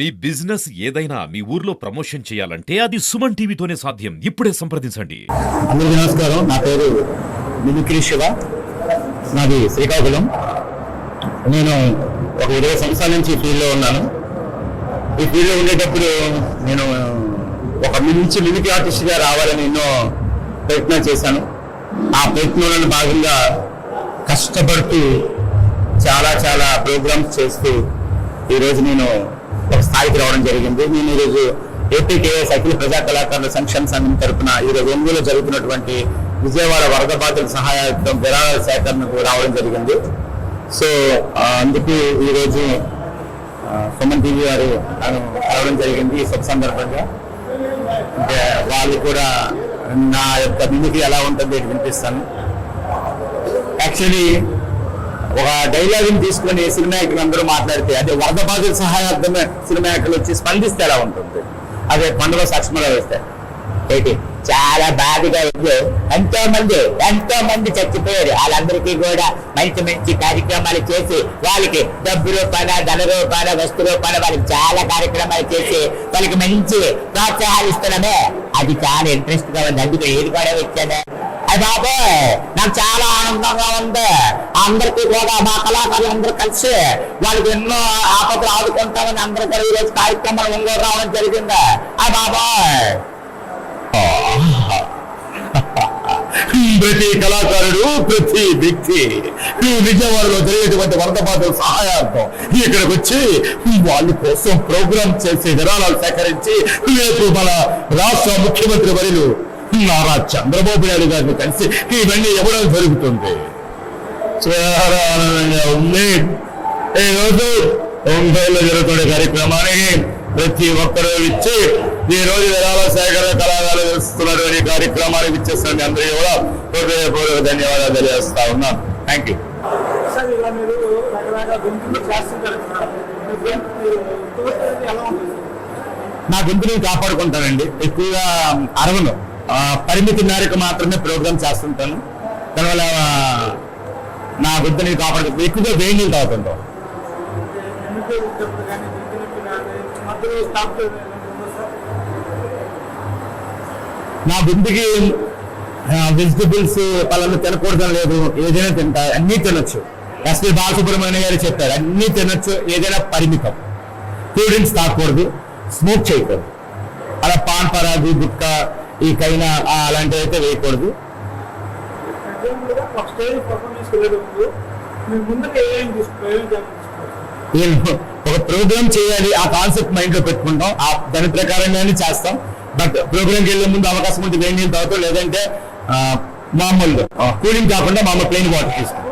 మీ business ఏదైనా మీ ఊర్లో promotion చేయాలంటే అది సుమన్ టీవీతోనే సాధ్యం. ఇప్పుడే సంప్రదించండి. అందరికీ నమస్కారం. నా పేరు మిమిక్రీ శివ. నాది శ్రీకాకుళం. నేను ఒక ఇరవై సంవత్సరాల నుంచి ఈ ఫీల్డ్లో ఉన్నాను. ఈ ఫీల్డ్లో ఉండేటప్పుడు నేను ఒక మంచి మిమిక్రీ ఆర్టిస్ట్గా రావాలని ఎన్నో ప్రయత్నాలు చేశాను. ఆ ప్రయత్నంలో భాగంగా కష్టపడుతూ చాలా చాలా ప్రోగ్రామ్స్ చేస్తూ ఈరోజు నేను స్థాయికి రావడం జరిగింది. నేను ఈరోజు ఏపీకేఎస్ అఖిల ప్రజా కళాకారుల సంక్షేమ సంఘం తరపున ఈరోజు ఒంగోలు జరుగుతున్నటువంటి విజయవాడ వరద బాధితుల సహాయార్థం విరాళాల సేకరణకు రావడం జరిగింది. సో అందుకే అందుకు ఈరోజు సుమన్ టీవీ గారు రావడం జరిగింది ఈ శుభ సందర్భంగా. అంటే వాళ్ళు కూడా నా యొక్క మిమిక్రీ ఎలా ఉంటుంది వినిపిస్తాను. యాక్చువల్లీ డైలాగ్ తీసుకొని సినిమా యాక్టర్లు అందరూ మాట్లాడితే అదే వరద బాధిత సహాయార్థమే సినిమా యాక్టర్లు వచ్చి స్పందిస్తే ఎలా ఉంటుంది? అదే పండుగ సాక్షిమలో వేస్తే. ఏంటి? చాలా బాధగా ఉంది. ఎంతో మంది ఎంతో మంది చచ్చిపోయారు. వాళ్ళందరికీ కూడా మంచి మంచి కార్యక్రమాలు చేసి వాళ్ళకి డబ్బు రూపాయల ధన రూపాయల వస్తు రూపాయల వాళ్ళకి చాలా కార్యక్రమాలు చేసి వాళ్ళకి మంచి ప్రోత్సాహాలు ఇస్తున్నామే. అది చాలా ఇంట్రెస్ట్గా ఉంది. అందుకే ఏది కూడా వచ్చానే అది బాబాయ్ నాకు చాలా ఆనందంగా ఉంది. అందరికీ కూడా మా కళాకారులు అందరూ కలిసి వాళ్ళకి ఎన్నో ఆపదలు ఆదుకుంటామని అందరూ కూడా ఈరోజు కార్యక్రమాలు ఒంగోలు రావడం జరిగింది. ఆ బాబాయ్ ప్రతి కళాకారుడు ప్రతి వ్యక్తి ఈ విజయవాడలో జరిగేటువంటి వరద బాధల సహాయార్థం ఇక్కడికి వచ్చి వాళ్ళ కోసం ప్రోగ్రామ్ చేసి విరాళాలు సేకరించి రేపు మన రాష్ట్ర ముఖ్యమంత్రి వరిలు నారా చంద్రబాబు నాయుడు గారిని కలిసి ఇవన్నీ ఇవ్వడం జరుగుతుంది చాలా ఆనందంగా ఉంది. ఈ రోజు ఒంగోలు జరుగుతున్న కార్యక్రమానికి ప్రతి ఒక్కరూ ఇచ్చి ఈ రోజు విరాళ సేకరణ కళాకారులు ఇస్తున్నటువంటి కార్యక్రమానికి ఇచ్చేస్తుంది అందరికీ కూడా హృదయపూర్వక ధన్యవాదాలు తెలియజేస్తా ఉన్నాను. థ్యాంక్ యూ నా గొంతుని కాపాడుకుంటానండి. ఎక్కువగా అరవను. పరిమితి మేరకు మాత్రమే ప్రోగ్రామ్ చేస్తుంటాను. దానివల్ల నా నా గొంతుని కాపాడుకుంటాను ఎక్కువగా వేడి నీళ్ళు తాగుతుంటాం. నా గొంతుకి వెజిటబుల్స్ పలానా తినకూడదని లేదు. ఏదైనా తింటా అన్నీ తినొచ్చు. ఎస్పీ బాలసుబ్రహ్మణ్య గారు చెప్పారు అన్నీ తినొచ్చు ఏదైనా పరిమితం. కూల్ డ్రింక్స్ తాగకూడదు స్మోక్ చేయకూడదు. అలా పాన్ పరాగు గుట్కా ఈ కైనా అలాంటివి అయితే వేయకూడదు ఒక ప్రోగ్రామ్ చేయాలి ఆ కాన్సెప్ట్ మైండ్లో పెట్టుకుంటాం. ఆ దాని ప్రకారంగానే చేస్తాం. బట్ ప్రోగ్రామ్కి వెళ్ళే ముందు అవకాశం ఉంటే వేడి నీళ్ళు తాగుతాం లేదంటే మామూలు కూలింగ్ కాకుండా మామూలు ప్లెయిన్ వాటర్ తీసుకుంటాం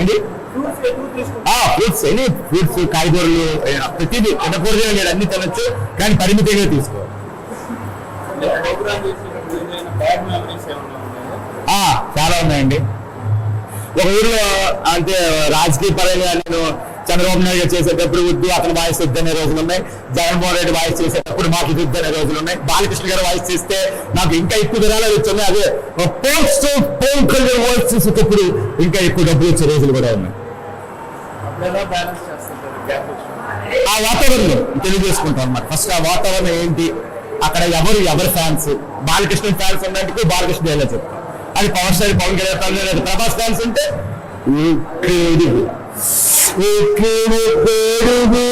ఏంటి? ఫ్రూట్స్ ఎనీ ఫ్రూట్స్ కాయగూరలు ప్రతిదీ తినకూడదు లేదు అన్ని తినొచ్చు కానీ పరిమితిగా తీసుకోవాలి చాలా ఉన్నాయండి. ఒక ఊరిలో అంటే రాజకీయ పరంగా నేను చంద్రబాబు నాయుడు గారు చేసేటప్పుడు వద్దు అతను వాయిస్ వద్దు అనే రోజులు ఉన్నాయి. జగన్మోహన్ రెడ్డి వాయిస్ చేసేటప్పుడు మాకు ఇది వద్దు అనే రోజులు ఉన్నాయి. బాలకృష్ణ గారు వాయిస్ చేస్తే నాకు ఇంకా ఎక్కువ విరాళాలు వచ్చింది అదే పోస్ట్ కళ్యాణ్ వాయిస్ చేసేటప్పుడు ఇంకా ఎక్కువ డబ్బులు వచ్చే రోజులు కూడా ఉన్నాయి అప్పుడు ఎలా బ్యాలెన్స్ చేస్తుంటారు గ్యాప్ వచ్చి ఆ వాతావరణం తెలియజేసుకుంటాం అనమాట ఫస్ట్ ఆ వాతావరణం ఏంటి? అక్కడ ఎవరు ఎవరి ఫ్యాన్స్ బాలకృష్ణ ఫ్యాన్స్ ఉన్నట్టుకు బాలకృష్ణ ఎలా చెప్తాం. అది power star Pawan Kalyan fans లేదా ప్రభాస్ ఫ్యాన్స్ ఉంటే ఒకేడు, ఒకేడు పేరుడు.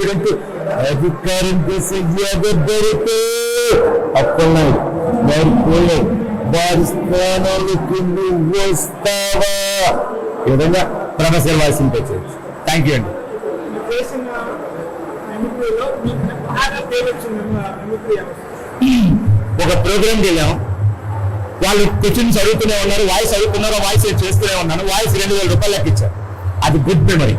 గురించి అధికారం చేసే అప్పుడు అప్పన్నాడు వారి స్థానాలకు నువ్వు వస్తావా? ఈ విధంగా ప్రభాస్ వాయిస్ థ్యాంక్ యూ అండి. ఒక ప్రోగ్రామ్కి వెళ్ళాం. వాళ్ళు క్వశ్చన్స్ అడుగుతూనే ఉన్నారు వాయిస్ అడుగుతున్నారో వాయిస్ చేస్తూనే ఉన్నాను. వాయిస్ రెండు వేల రూపాయలు లెక్క ఇచ్చారు. అది గుడ్ మెమరీ.